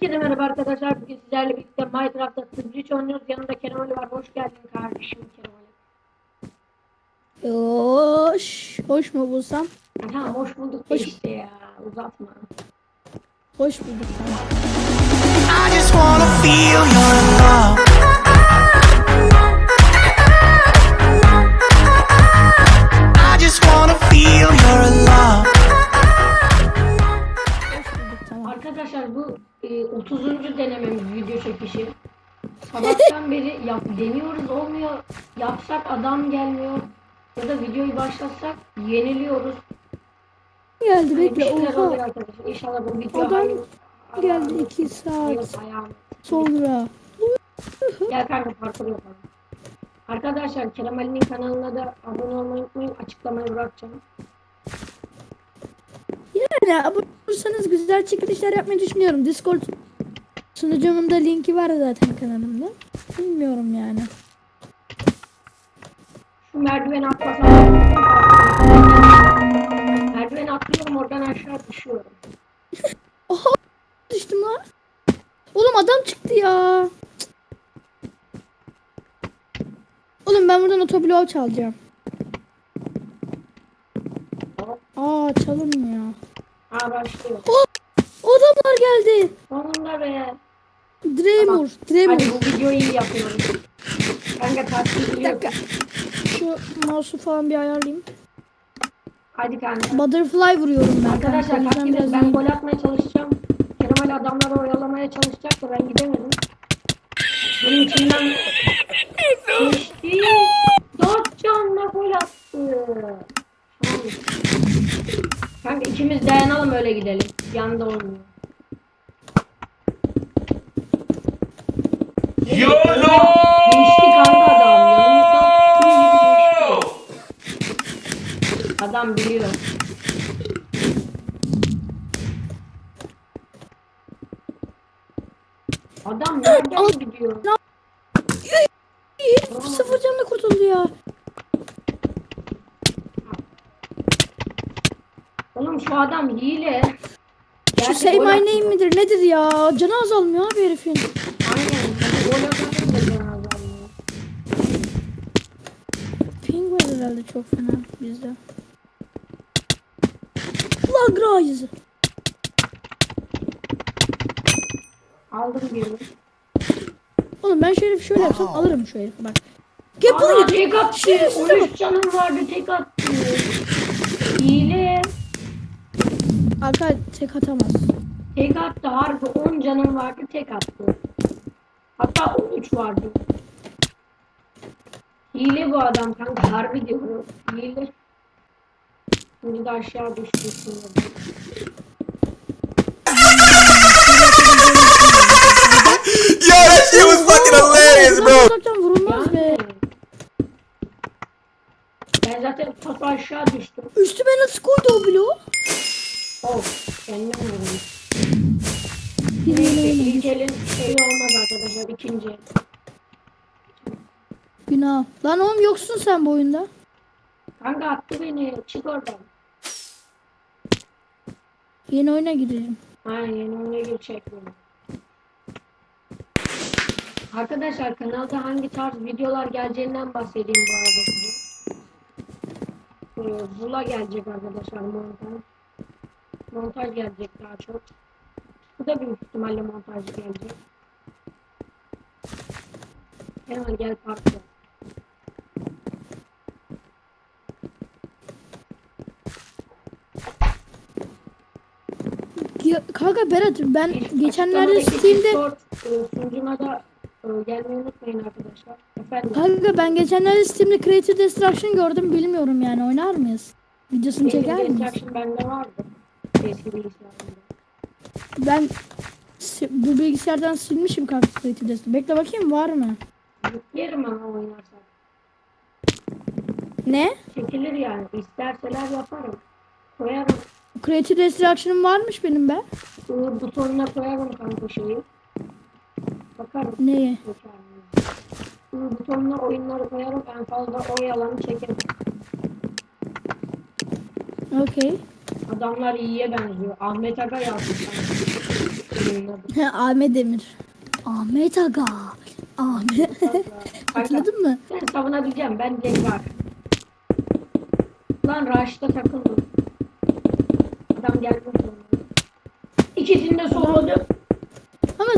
Herkese merhaba arkadaşlar. Bugün sizlerle birlikte Minecraft'ta Sızcıç oynuyoruz. Yanımda Kerem Ali var. Hoş geldin kardeşim Kerem Ali. Hoş. Hoş mu bulsam? Ha, hoş bulduk Hoş- işte ya. Uzatma. Hoş bulduk. I just wanna feel your love. I just wanna feel your love. E, 30. denememiz video çekişi. Sabahtan beri yap, deniyoruz olmuyor. Yapsak adam gelmiyor. Ya da videoyu başlatsak yeniliyoruz. Geldi Hani bekle oluyor oha. İnşallah bu video Adam hayır- Geldi hayır- 2 hayır- saat ayağım. sonra. Gel kanka parkur yapalım. Arkadaşlar Kerem Ali'nin kanalına da abone olmayı unutmayın. Açıklamayı bırakacağım. Yani abone olursanız güzel çekilişler yapmayı düşünüyorum. Discord sunucumun da linki var zaten kanalımda. Bilmiyorum yani. Şu merdiveni atlasam. Merdiveni atlıyorum oradan aşağı düşüyorum. Oha düştüm lan. Oğlum adam çıktı ya. Oğlum ben buradan otobloğu çalacağım. Aa çalınmıyor. Ha başlıyor. Oh, adamlar geldi. Sonunda be. Dreamur. Dreamur. Hadi bu videoyu iyi yapıyoruz. Kanka taktiği Bir dakika. Şu mouse'u falan bir ayarlayayım. Hadi kanka. Butterfly vuruyorum ben. Arkadaşlar kanka. Taktiği biraz ben gol atmaya çalışacağım. Kerem Ali adamları oyalamaya çalışacak da ben gidemedim. Bunun içinden geçti. Dört canla gol attı. Tamam. Kanka ikimiz dayanalım öyle gidelim. Yanda olmuyor. YOLO! Geçti kanka adam. Yanımızdan. Adam biliyor. Adam nereden gidiyor? Sıfır canla kurtuldu ya. Şu adam hile. Şu Gerçi say my atıyor. name midir nedir ya? Canı azalmıyor abi herifin. Aynen. Da. Ping var herhalde çok fena bizde. Lagrise. Aldım birini. Oğlum ben şu herifi şöyle yapsam alırım şu herifi bak. Aa, buraya. tek attı. Şerefsize bak. 13 canım vardı tek attı. Hile. Arka tek atamaz. Tek attı harbi 10 canım vardı tek attı. Hatta 13 vardı. Hile bu adam kanka harbi diyorum. Hile. Şimdi de aşağı düştü. Yo, that shit was fucking hilarious, bro. Uzaktan vurulmaz be. Ben zaten pas aşağı düştüm. Üstüme nasıl koydu o bloğu? Of kendim vurdum. Neyse ilk elin şeyi olmaz arkadaşlar ikinci. el. Günah. Lan oğlum yoksun sen bu oyunda. Kanka attı beni çık oradan. Yeni oyuna girelim. Aynen onu geçecek beni. Arkadaşlar kanalda hangi tarz videolar geleceğinden bahsedeyim bu arada size. Zula gelecek arkadaşlar montaj. Montaj gelecek daha çok. Bu da büyük ihtimalle montaj gelecek. Hemen gel parkta. Ya, kanka Berat ben geçenlerde Açıklamadaki Steam'de e, sunucuma da e, gelmeyi unutmayın arkadaşlar. Efendim. Kanka ben geçenlerde Steam'de Creative Destruction gördüm bilmiyorum yani oynar mıyız? Videosunu çeker Benim miyiz? Destruction bende vardı. Ben bu bilgisayardan silmişim Creative Destruction. Bekle bakayım var mı? Yerim ama oynarsak. Ne? Çekilir yani. İsterseler yaparım. Koyarım. Creative Destruction'ım varmış benim be. Uğur butonuna koyarım kanka şeyi. Bakarım. Neye? Uğur butonuna oyunları koyarım. En fazla oy alanı çekerim. Okey. Adamlar iyiye benziyor. Ahmet Aga yazmış. Ahmet Demir. Ahmet Aga. Ahmet. Hatırladın mı? ben savunabileceğim. Ben Cengar. Lan Raş'ta takıldım. Adam zorunda. İkisini de solladım. Ama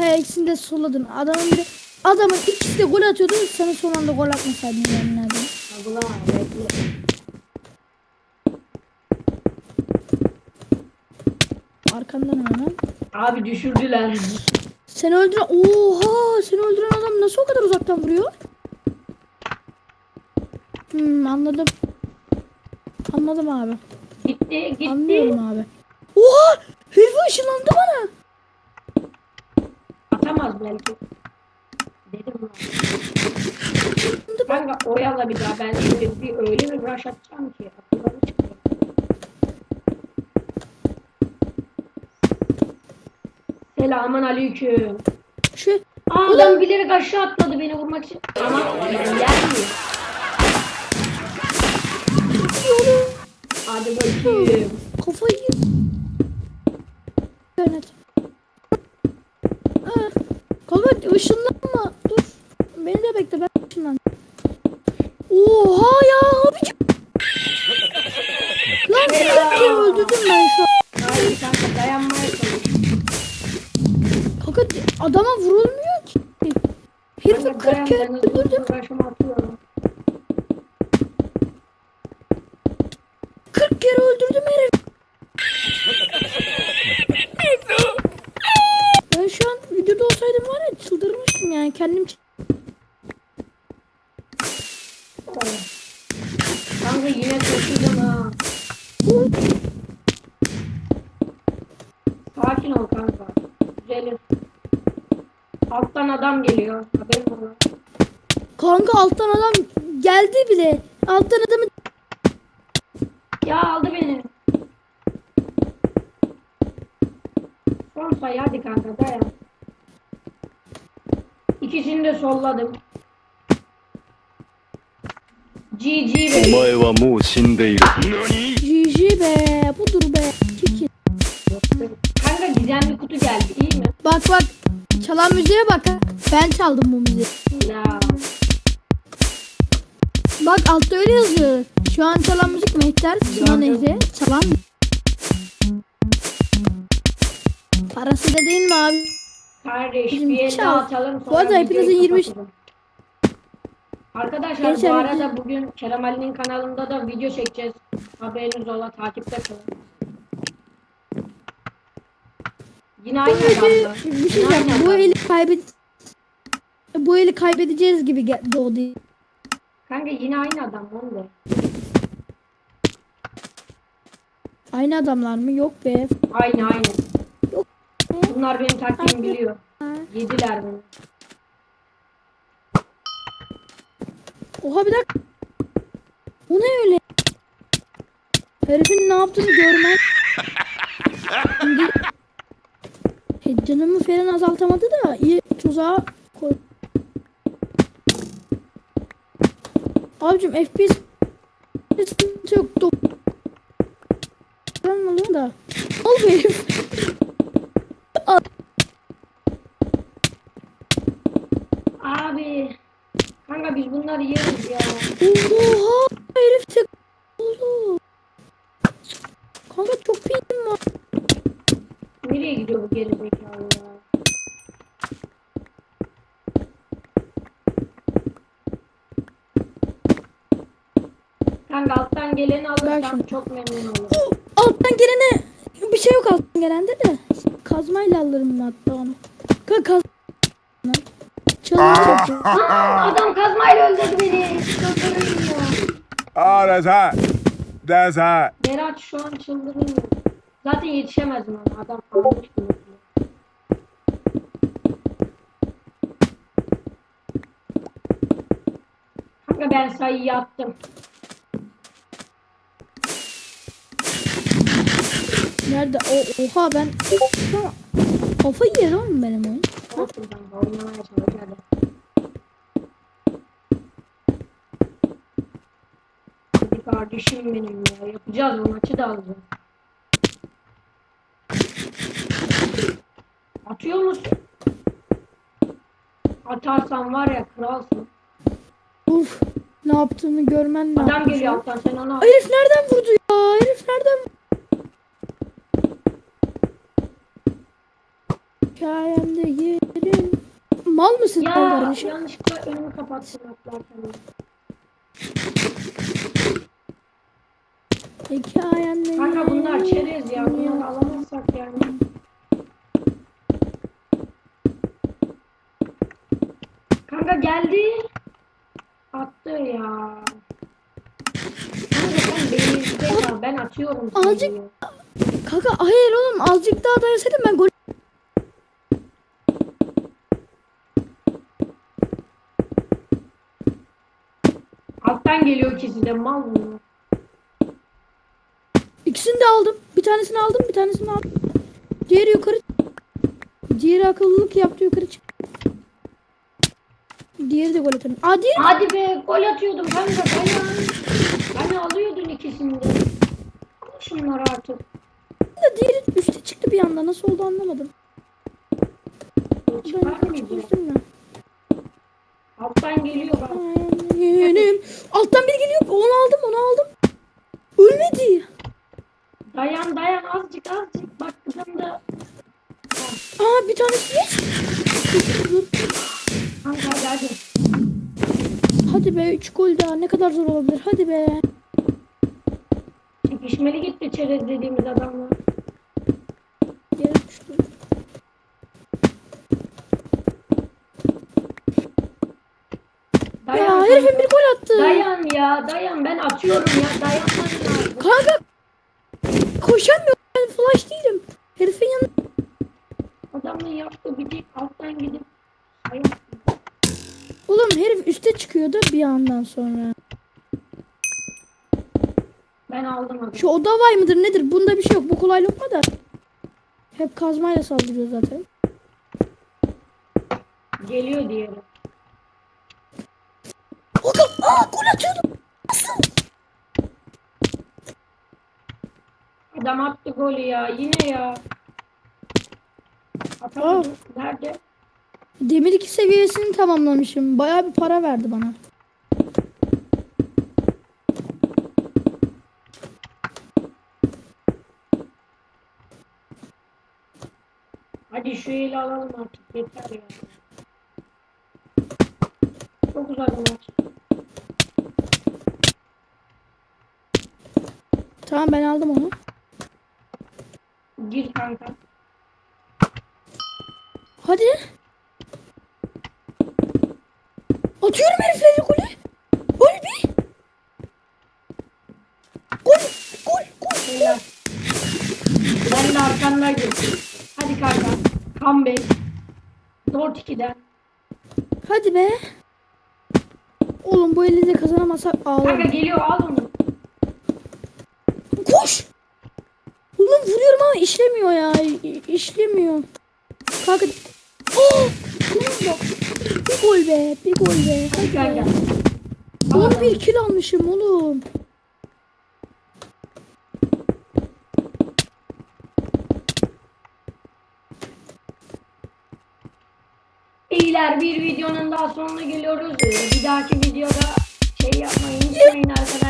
he ikisini de soladın. Adamın biri adamın ikisi de gol atıyordu. Sana son anda gol atmasaydın nerede? Abla bekle. Arkandan hemen. Abi düşürdüler. Seni öldüren... Oha! Seni öldüren adam nasıl o kadar uzaktan vuruyor? Hmm anladım. Anladım abi. Gitti gitti. Anlıyorum abi. Oha! Herif ışınlandı bana. Atamaz belki. Dedim lan. Kanka oyala bir daha. Ben şimdi bir öyle bir rush atacağım ki. Selamun aleyküm. Şu Aa adam bilerek aşağı atladı beni vurmak için. Ama gelmiyor. Hadi bakayım. kafayı. Evet. Ha, Kanka ışınlanma. Dur. Beni de bekle ben ışınlan. Oha ya abicim. Lan seni bir kere öldürdüm ben şu an. Hayır kanka dayanmaya çalış. Kanka adama vurulmuyor ki. Herifi Kanka 40 dayan kere ben hızlı öldürdüm. uğraşımı atıyorum. 40 kere öldürdüm herif. Ben şu an videoda olsaydım var ya çıldırmıştım yani kendim Kanka yine taşıdım ha. Sakin ol kanka. Düzelir. Alttan adam geliyor. Haberin var. Kanka alttan adam geldi bile. Alttan adamı Ya aldı beni. Son sayı hadi kanka dayan. İkisini de solladım. GG お be. 前はもう死んでいる。 GG be budur be. Çekil. Kanka gizemli kutu geldi iyi mi? Bak bak çalan müziğe bak. Ben çaldım bu müziği. Ya. Bak altta öyle yazıyor. Şu an çalan müzik Mehter Sıla Nehri. Çalan Parası da değil mi abi? Kardeş bir el çal. daha atalım sonra Bu arada videoyu hepinizin 23 kapatalım. Arkadaşlar Gençler, bu arada bugün Kerem Ali'nin kanalında da video çekeceğiz. Haberiniz ola takipte kalın. Yine aynı adamlar. Bir şey Yine aynı diyeceğim. Bu adam. eli kaybed bu eli kaybedeceğiz gibi gel- doğdu. Kanka yine aynı adam onu da. Aynı adamlar mı? Yok be. Aynı aynı. Bunlar benim taktiğimi biliyor. Yediler beni. Oha bir dakika. O ne öyle? Herifin ne yaptığını görmen. E, canımı falan azaltamadı da iyi tuzağa koy. Abicim FPS sıkıntı yok. Ben oluyor da. Al bu Abi. Kanka biz bunları yeriz ya. Oha herif tek oldu. Kanka çok pilim var. Nereye gidiyor bu gerizekalı ya? Kanka alttan geleni alırsam çok memnun olurum. Alttan gelene bir şey yok alttan gelende de. Kazmayla alırım hatta onu. Kanka kaz... Çalıyor. Aa, adam kazmayla öldürdü beni. Çıldırırım ya. Oh, that's hot. That's hot. Berat şu an çıldırırım. Zaten yetişemezdim ama adam. Kanka ben sayıyı attım. Nerede? O, oha ben... Kafa yer oğlum benim oyun. Kardeşim benim ya. Yapacağız bu maçı da alacağız. atıyor musun? Atarsan var ya kralsın. Uf. Ne yaptığını görmen lazım. Adam geliyor alttan sen onu at. Herif nereden vurdu ya? Herif nereden Hikayemde yerim. Mal mısın Ya kardeşim? yanlışlıkla önümü kapattın atlarken. Hikayemde Kanka bunlar çerez ya. Bunları alamazsak yani. Kanka geldi. Attı ya. Kanka sen. Ben atıyorum. seni Azıcık- diyor. Kanka hayır oğlum azıcık daha dayasaydın ben gol Alttan geliyor ikisi de mal mı? İkisini de aldım. Bir tanesini aldım, bir tanesini aldım. Diğeri yukarı. Diğeri akıllılık yaptı yukarı çık. Diğeri de gol atar. Aa diğeri Hadi be gol atıyordum kanka dayan. Hani alıyordun ikisini de. Al şunları artık. de diğeri üste çıktı bir anda. Nasıl oldu anlamadım. Ben Çıkar mıydı? Alttan geliyor bak. Yeğenim. Alttan biri geliyor. Onu aldım, onu aldım. Ölmedi. Dayan dayan azıcık azıcık. Bak kızım da. Aa bir tanesi. Kanka hadi hadi. Hadi be 3 gol daha. Ne kadar zor olabilir. Hadi be. Çekişmeli gitti çerez dediğimiz adamla. Geri düştü. Dayan. Ya kanka. herifin attı. Dayan ya dayan ben atıyorum ya dayanman lazım. Kanka koşamıyorum. Ben flash değilim. Herifin yanına Adamın yaptığı bir tek alttan gidip. Dayan. Oğlum herif üste çıkıyordu bir andan sonra. Ben aldım adamı. Şu oda vay mıdır nedir? Bunda bir şey yok. Bu kolay lokma da. Hep kazmayla saldırıyor zaten. Geliyor diğeri. Aa gol atıyordum. Adam attı golü ya yine ya. Atamadı. Nerede? Demir 2 seviyesini tamamlamışım. Bayağı bir para verdi bana. Hadi şu eli alalım artık yeter ya. Çok uzadı maç. Tamam ben aldım onu. Gir kanka. Hadi. Atıyorum herifleri golü. Gol bir. Gol. Gol. Gol. Helal. Ben de arkandaydım. Hadi kanka. Comeback. 4-2'den. Hadi be. Oğlum bu eli de kazanamazsak Kanka ağlarım. geliyor al onu. Koş. Oğlum vuruyorum ama işlemiyor ya. İ- işlemiyor. Kanka. Oh! Bir gol be. Bir gol be. Hadi kanka. Oğlum bir kill almışım oğlum. Beyler bir videonun daha sonuna geliyoruz. Bir dahaki videoda şey yapmayı unutmayın arkadaşlar.